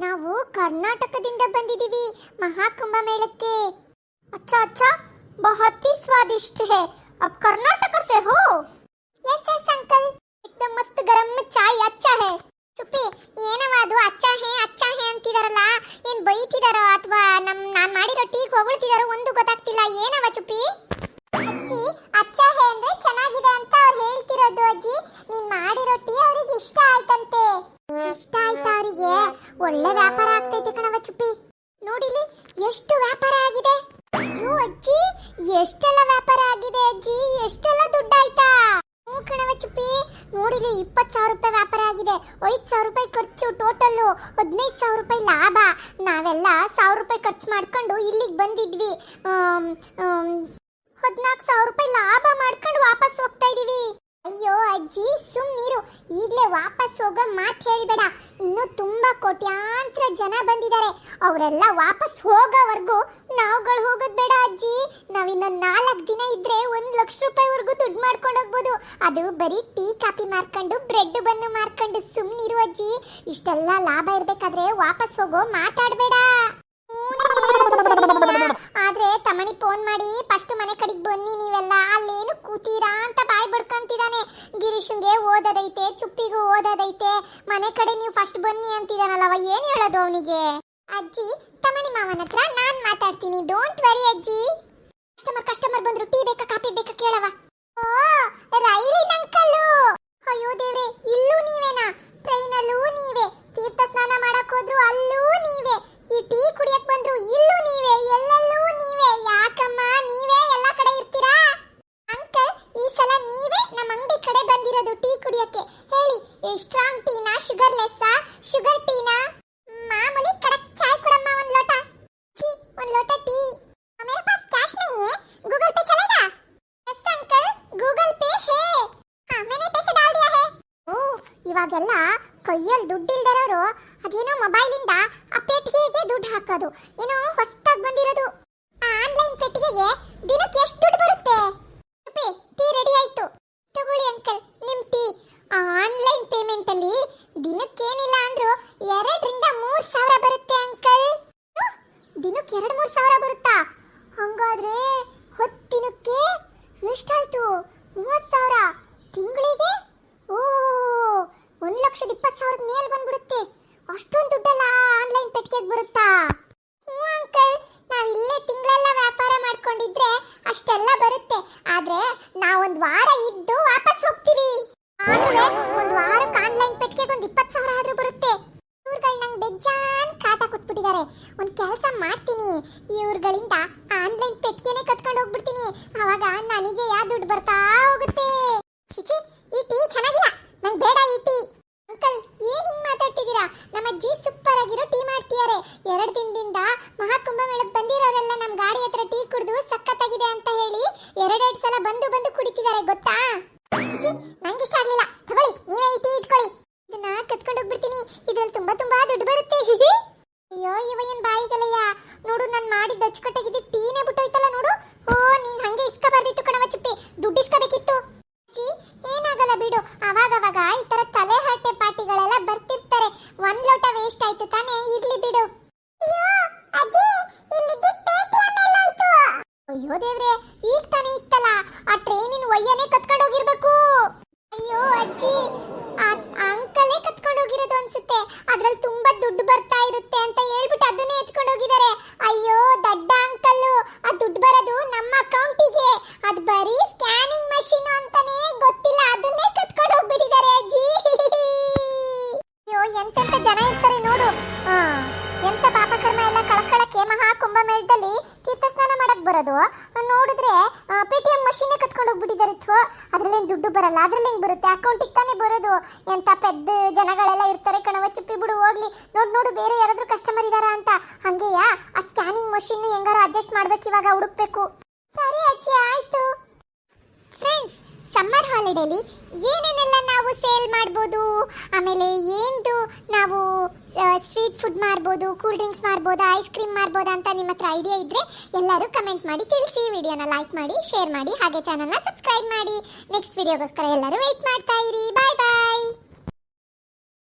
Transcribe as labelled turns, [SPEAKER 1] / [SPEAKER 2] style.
[SPEAKER 1] ನಾವು ಕರ್ನಾಟಕದಿಂದ ಬಂದಿದ್ದೀವಿ ಮಹಾಕುಂಭ ಮೇಳಕ್ಕೆ अच्छा अच्छा बहुत ही स्वादिष्ट है अब कर्नाटक से हो यस यस अंकल एकदम मस्त गरम चाय अच्छा है ಚುಪ್ಪಿ ಏನವ ಅದು ಅಚ್ಚ ಹೇ ಅಚ್ಚ ಹೇ ಅಂತಿದಾರಲ್ಲ ಏನ್ ಬೈತಿದಾರೋ ಅಥವಾ ನಮ್ ನಾನ್ ಮಾಡಿರೋ ಟೀಗ್ ಹೊಗಳ್ತಿದಾರೋ ಒಂದು ಗೊತ್ತಾಗ್ತಿಲ್ಲ ಏನವ ಚುಪ್ಪಿ ಅಜ್ಜಿ ಅಚ್ಚ ಹೇ ಅಂದ್ರೆ ಚೆನ್ನಾಗಿದೆ ಅಂತ ಅವ್ರು ಹೇಳ್ತಿರೋದು ಅಜ್ಜಿ ನೀನ್ ಮಾಡಿರೋ ಟೀ ಅವ್ರಿಗೆ ಇಷ್ಟ ಆಯ್ತಂತೆ ಇಷ್ಟ ಆಯ್ತಾ ಅವರಿಗೆ ಒಳ್ಳೆ ವ್ಯಾಪಾರ ಆಗ್ತೈತೆ ಕಣವ ಚುಪ್ಪಿ. ನೋಡಿಲಿ, ಎಷ್ಟು ವ್ಯಾಪಾರ ಆಗಿದೆ? ಅಯ್ಯೋ ಅಜ್ಜಿ, ಎಷ್ಟೆಲ್ಲ ವ್ಯಾಪಾರ ಆಗಿದೆ ಅಜ್ಜಿ? ಎಷ್ಟೆಲ್ಲ ದುಡ್ಡಾಯ್ತಾ? ಓ ಕಣವ ಚುಪ್ಪಿ, ನೋಡಿಲಿ, ಇಪ್ಪತ್ತು ಸಾವಿರ ರೂಪಾಯಿ ವ್ಯಾಪಾರ ಆಗಿದೆ. ಐದು ಸಾವಿರ ರೂಪಾಯಿ ಖರ್ಚು ಟೋಟಲ್ ಹದಿನೈದು ಸಾವಿರ ರೂಪಾಯಿ ಲಾಭ. ನಾವೆಲ್ಲ ಸಾವಿರ ರೂಪಾಯಿ ಖರ್ಚು ಮಾಡ್ಕೊಂಡು ಇಲ್ಲಿಗೆ ಬಂದಿದ್ವಿ. ಹದಿನಾಲ್ಕು ಸಾವಿರ ರೂಪಾಯಿ ಲಾಭ ಮಾಡ್ಕೊಂಡು ವಾಪಸ್ ಹೋಗ್ತಾ ಇದೀವಿ ಅಯ್ಯೋ ಅಜ್ಜಿ ಸುಮ್ಮನಿರು ಈಗಲೇ ವಾಪಸ್ ಹೋಗೋ ಮಾತು ಹೇಳ್ಬೇಡ ಇನ್ನು ತುಂಬಾ ಕೋಟ್ಯಾಂತರ ಜನ ಬಂದಿದ್ದಾರೆ ಅವರೆಲ್ಲ ವಾಪಸ್ ಹೋಗೋವರೆಗೂ ನಾವುಗಳು ಹೋಗೋದು ಬೇಡ ಅಜ್ಜಿ. ನಾವಿನ್ನು ನಾಲ್ಕು ದಿನ ಇದ್ರೆ ಒಂದು ಲಕ್ಷ ರೂಪಾಯಿವರೆಗೂ ದುಡ್ಡು ಮಾಡ್ಕೊಂಡು ಹೋಗ್ಬೋದು. ಅದು ಬರೀ ಟೀ, ಕಾಫಿ ಮಾರ್ಕೊಂಡು ಬ್ರೆಡ್ ಬನ್ನು ಮಾರ್ಕೊಂಡು ಸುಮ್ಮನಿರು ಅಜ್ಜಿ. ಇಷ್ಟೆಲ್ಲ ಲಾಭ ಇರಬೇಕಾದ್ರೆ ವಾಪಸ್ ಹೋಗೋ ಮಾತಾಡಬೇಡ. ಆದ್ರೆ ತಮಣಿ ಫೋನ್ ಮಾಡಿ, ಫಸ್ಟ್ ಮನೆ ಕಡೆಗೆ ಬನ್ನಿ ನೀವೆಲ್ಲ. ಅಲ್ಲೇನು ಕೂತೀರಾ ಅಂತ ಬಾಯ್ ಬಡ್ಕೊಂತಿದ್ದಾನೆ ಗಿರೀಶನ್ಗೆ ಓದೋದೈತೆ, ಚುಪ್ಪಿಗೂ ಓದೋದೈತೆ. ಮನೆ ಕಡೆ ನೀವು ಫಸ್ಟ್ ಬನ್ನಿ ಅಂತಿದಾನಲ್ಲವ, ಏನು ಹೇಳೋದು ಅವನಿಗೆ? ಅಜ್ಜಿ ತಮಣಿ ಮಾವನ ಹತ್ರ ನಾನ್ ಮಾತಾಡ್ತೀನಿ. ಡೋಂಟ್ ವರಿ ಅಜ್ಜಿ. ಕಸ್ಟಮರ್ ಕಸ್ಟಮರ್ ಬಂದ್ರು, ಟೀ ಬೇಕಾ, ಕಾಫಿ ಬೇಕಾ ಕೇಳವ ಓ ರೈಲಿ ಅಂಕಲ್ಲು ಅಯ್ಯೋ ದೇವ್ರೆ, ಇಲ್ಲೂ ನೀವೇನಾ? ಟ್ರೈನಲ್ಲೂ ನೀವೇ. ತೀರ್ಥ ಸ್ನಾನ ಮಾಡಕ್ ಹೋದ್ರು ಅಲ್ಲೂ ನೀವೇ. ಈ ಟೀ ಕುಡಿಯಕ್ ಬಂದ್ರು ಇಲ್ಲೂ ನೀವೇ, ಎಲ್ಲೆಲ್ಲೂ ನೀವೇ. ಯಾಕಮ್ಮ, ನೀವೇ ಎಲ್ಲ ಕಡೆ ಇರ್ತೀರಾ? ಅಂಕಲ್ ಈ ಸಲ ನೀವೇ ನಮ್ಮ ಅಂಗಡಿ ಕಡೆ ಬಂದಿರೋದು ಟೀ ಕುಡಿಯಕ್ಕೆ. ಹೇಳಿ ಸ್ಟ್ರಾಂಗ್ ಟೀನಾ ಶುಗರ್ ಲೆಸ್ಸಾ ಶುಗರ್ ಟೀನಾ ಇವಾಗೆಲ್ಲ ಕೈಯಲ್ಲಿ ದುಡ್ಡಿಲ್ದಿರೋರು ಅದೇನೋ ಮೊಬೈಲಿಂದ ಆ ಪೆಟ್ಟಿಗೆಗೆ ದುಡ್ಡು ಹಾಕೋದು. ಏನೋ ಹೊಸದಾಗಿ ಬಂದಿರೋದು. ಆನ್ಲೈನ್ ಪೆಟ್ಟಿಗೆಗೆ ದಿನಕ್ಕೆ ಎಷ್ಟು ದುಡ್ಡು ಬರುತ್ತೆ? ಟೀ ರೆಡಿ ಆಯ್ತು. ತಗೊಳ್ಳಿ ಅಂಕಲ್ ನಿಮ್ ಟೀ. ಆನ್ಲೈನ್ ಪೇಮೆಂಟ್ ಅಲ್ಲಿ ದಿನಕ್ಕೇನಿಲ್ಲ ಅಂದ್ರು ಎರಡರಿಂದ ಮೂರ್ ಸಾವಿರ ಬರುತ್ತೆ ಅಂಕಲ್ ದಿನಕ್ಕೆ ಎರಡು ಮೂರು ಸಾವಿರ ಬರುತ್ತಾ? ಹಂಗಾದ್ರೆ ಹೊತ್ತಿನಕ್ಕೆ ಎಷ್ಟಾಯ್ತು? ಮೂವತ್ತು ಸಾವಿರ. ತಿಂಗಳಿಗೆ ಓ ಒಂದು ಲಕ್ಷದ ಇಪ್ಪತ್ತು ಸಾವಿರದ ಮೇಲೆ ಬಂದ್ಬಿಡುತ್ತೆ ಅಷ್ಟೊಂದು ದುಡ್ಡೆಲ್ಲ ಆನ್ಲೈನ್ ಪೆಟ್ಟಿಗೆಗೆ ಬರುತ್ತಾ ಹ್ಞೂ ಅಂಕಲ್ ನಾವು ಇಲ್ಲೇ ತಿಂಗಳೆಲ್ಲ ವ್ಯಾಪಾರ ಮಾಡ್ಕೊಂಡಿದ್ರೆ ಅಷ್ಟೆಲ್ಲ ಬರುತ್ತೆ. ಆದ್ರೆ ನಾವೊಂದ್ ವಾರ ಇದ್ದು ವಾಪಸ್ ಹೋಗ್ತೀವಿ. ಆದ್ರೆ ಒಂದ್ ವಾರಕ್ಕೆ ಆನ್ಲೈನ್ ಪೆಟ್ಟಿಗೆ ಒಂದ್ ಇಪ್ಪತ್ತು ಸಾವಿರ ಆದ್ರೂ ಬರುತ್ತೆ. ಇವ್ರುಗಳು ನಂಗೆ ಬೆಜ್ಜಾನ್ ಕಾಟ ಕೊಟ್ಬಿಟ್ಟಿದ್ದಾರೆ ಒಂದ್ ಕೆಲಸ ಮಾಡ್ತೀನಿ. ಇವ್ರುಗಳಿಂದ ಆನ್ಲೈನ್ ಪೆಟ್ಟಿಗೆನೆ ಕತ್ಕೊಂಡು ಹೋಗ್ಬಿಡ್ತೀನಿ. ಅವಾಗ ನನಗೆ ಯಾವ ದುಡ್ಡು ಬರ್ತಾ ಹೋಗುತ್ತೆ. ಚಿಚಿ ಈ ಟೀ ಚೆನ್ನಾಗಿಲ್ಲ. ನಂಗೆ ಬೇಡ ಈ ಟೀ. ಅಂಕಲ್, ಏನ್ ಹಿಂಗ್ ಮಾತಾಡ್ತಿದ್ದೀರಾ? ನಮ್ಮ ಅಜ್ಜಿ ಸೂಪರ್ ಆಗಿರೋ ಟೀ ಮಾಡ್ತಿದ್ದಾರೆ. ಎರಡು ದಿನದಿಂದ ಮಹಾಕುಂಭ ಮೇಳಕ್ಕೆ ಬಂದಿರೋರೆಲ್ಲ ನಮ್ಮ ಗಾಡಿ ಹತ್ರ ಟೀ ಕುಡಿದು ಸಖತ್ತಾಗಿದೆ ಅಂತ ಹೇಳಿ ಎರಡೆರಡು ಸಲ ಬಂದು ಬಂದು ಕುಡಿತಿದ್ದಾರೆ ಗೊತ್ತಾ ಚಿಚಿ ನಂಗೆ ಇಷ್ಟ ಆಗ್ಲಿಲ್ಲ. ತಗೊಳ್ಳಿ, ನೀವೇ ಇಟ್ಟಿ ಇಟ್ಕೊಳ್ಳಿ. ಇದನ್ನ ಕತ್ಕೊಂಡು ಹೋಗ್ಬಿಡ್ತೀನಿ. ಇದ್ರಲ್ಲಿ ತುಂಬಾ ತುಂಬಾ ದುಡ್ಡು ಬರುತ್ತೆ. ಅಯ್ಯೋ, ಇವ ಏನ್ ಬಾಯಿಗಲಯ್ಯ? ನೋಡು, ನಾನು ಮಾಡಿದ ಅಚ್ಚುಕಟ್ಟಾಗಿದ್ದ ಟೀನೇ ಬಿಟ್ಟೋಯ್ತಲ್ಲ ನೋಡು. ಓ ನೀನ್ ಹಂಗೆ ಇಸ್ಕೋಬಾರ್ದಿತ್ತು ಕಣವ ಚುಪ್ಪಿ. ದುಡ್ಡು ಇಸ್ಕಬೇಕಿತ್ತು. ಅಜ್ಜಿ ಏನಾಗಲ್ಲ ಬಿಡು. ಅವಾಗ ಅವಾಗ ಈ ತರ ತಲೆ ಹರಟೆ ಪಾರ್ಟಿಗಳೆಲ್ಲ ಬರ್ತಿರ್ತಾರೆ. ಒಂದ್ ಲೋಟ ವೇಸ್ಟ್ ಆಯ್ತು ತಾನೇ? ಇರ್ಲಿ ಬಿಡು. ಅಜ್ಜಿ ಅಯ್ಯೋ ದೇವ್ರೆ, ಈಗ ತಾನೇ ಇತ್ತಲ್ಲ? ಆ ಟ್ರೈನಿನ ಒಯ್ಯನೇ ಕತ್ಕೊಂಡು ಹೋಗಿರ್ಬೇಕು ಅಯ್ಯೋ ಅಜ್ಜಿ ಆ ಅಂಕಲೇ ಕತ್ಕೊಂಡು ಹೋಗಿರೋದು ಅನ್ಸುತ್ತೆ ಅದ್ರಲ್ಲಿ ತುಂಬಾ ದುಡ್ಡು ಬರ್ತಾ ಇರುತ್ತೆ ಅಂತ ಹೇಳ್ಬಿಟ್ಟು ಅದನ್ನೇ ಎತ್ಕೊಂಡು ಹೋಗಿದ್ದಾರೆ ಅಯ್ಯೋ ದಡ್ಡ ಅಂಕಲ್ಲು ಆ ದುಡ್ಡು ಬರೋದು ನಮ್ಮ ಅಕೌಂಟಿಗೆ ಅದು ಬರೀ ಸ್ಕ್ಯಾನಿಂಗ್ ಮಷೀನ್ ಅಂತಾನೆ ಗೊತ್ತಿಲ್ಲ ಅದನ್ನೇ ಕತ್ಕೊಂಡು ಹೋಗ್ಬಿಟ್ಟಿದ್ದಾರೆ ಅಜ್ಜಿ ಅಯ್ಯೋ ಎಂತೆಂತ ಜನ ಇರ್ತಾರೆ ನೋಡು. ಎಂತ ಪಾಪಕರ್ಮ ಎಲ್ಲ ಕಳ್ಕೊಳಕ್ಕೆ ಮಹಾ ಕುಂಭಮೇಳದಲ್ಲಿ ತೀರ್ಥ ಸ್ನಾನ ಮಾಡಕ್ ಬರೋದು? ನೋಡಿದ್ರೆ ಪೇಟಿಎಂ ಮಷೀನೇ ಕತ್ಕೊಂಡು ಹೋಗ್ಬಿಟ್ಟಿದ್ದಾರೆ ಥೋ. ಅದ್ರಲ್ಲೇನು ದುಡ್ಡು ಬರಲ್ಲ, ಅದ್ರಲ್ಲೇನು ಬರುತ್ತೆ? ಅಕೌಂಟಿಗೆ ತಾನೇ ಬರೋದು. ಎಂತ ಪೆದ್ದ ಜನಗಳೆಲ್ಲ ಇರ್ತಾರೆ ಕಣವ ಚುಪ್ಪಿ ಬಿಡು, ಹೋಗ್ಲಿ. ನೋಡು ನೋಡು, ಬೇರೆ ಯಾರಾದ್ರೂ ಕಸ್ಟಮರ್ ಇದಾರ ಅಂತ. ಹಂಗೆಯಾ? ಆ ಸ್ಕ್ಯಾನಿಂಗ್ ಮಷೀನ್ ಹೆಂಗಾರು ಅಡ್ಜಸ್ಟ್ ಮಾಡ್ಬೇಕು, ಇವಾಗ ಹುಡುಕ್ಬೇಕು. ಸರಿ ಅಜ್ಜಿ, ಆಯ್ತು. ಫ್ರೆಂಡ್ಸ್ ಸಮ್ಮರ್ ಹಾಲಿಡೇಲಿ ಏನೇನೆಲ್ಲ ನಾವು ಸೇಲ್ ಮಾಡ್ಬೋದು? ಆಮೇಲೆ ಏನ್ದು ನಾವು ಸ್ಟ್ರೀಟ್ ಫುಡ್ ಮಾಡ್ಬೋದು ಕೂಲ್ ಡ್ರಿಂಕ್ಸ್ ಮಾಡ್ಬೋದು ಐಸ್ ಕ್ರೀಮ್ ಮಾರ್ಬೋದು ಅಂತ ನಿಮ್ಮ ಹತ್ರ ಐಡಿಯಾ ಇದ್ರೆ ಎಲ್ಲರೂ ಕಮೆಂಟ್ ಮಾಡಿ ತಿಳಿಸಿ. ವಿಡಿಯೋನ ಲೈಕ್ ಮಾಡಿ ಶೇರ್ ಮಾಡಿ, ಹಾಗೆ ಚಾನಲ್ನ ಸಬ್ಸ್ಕ್ರೈಬ್ ಮಾಡಿ. ನೆಕ್ಸ್ಟ್ ವಿಡಿಯೋಗೋಸ್ಕರ ಎಲ್ಲರೂ ವೆಯ್ಟ್ ಮಾಡ್ತಾ ಇರಿ.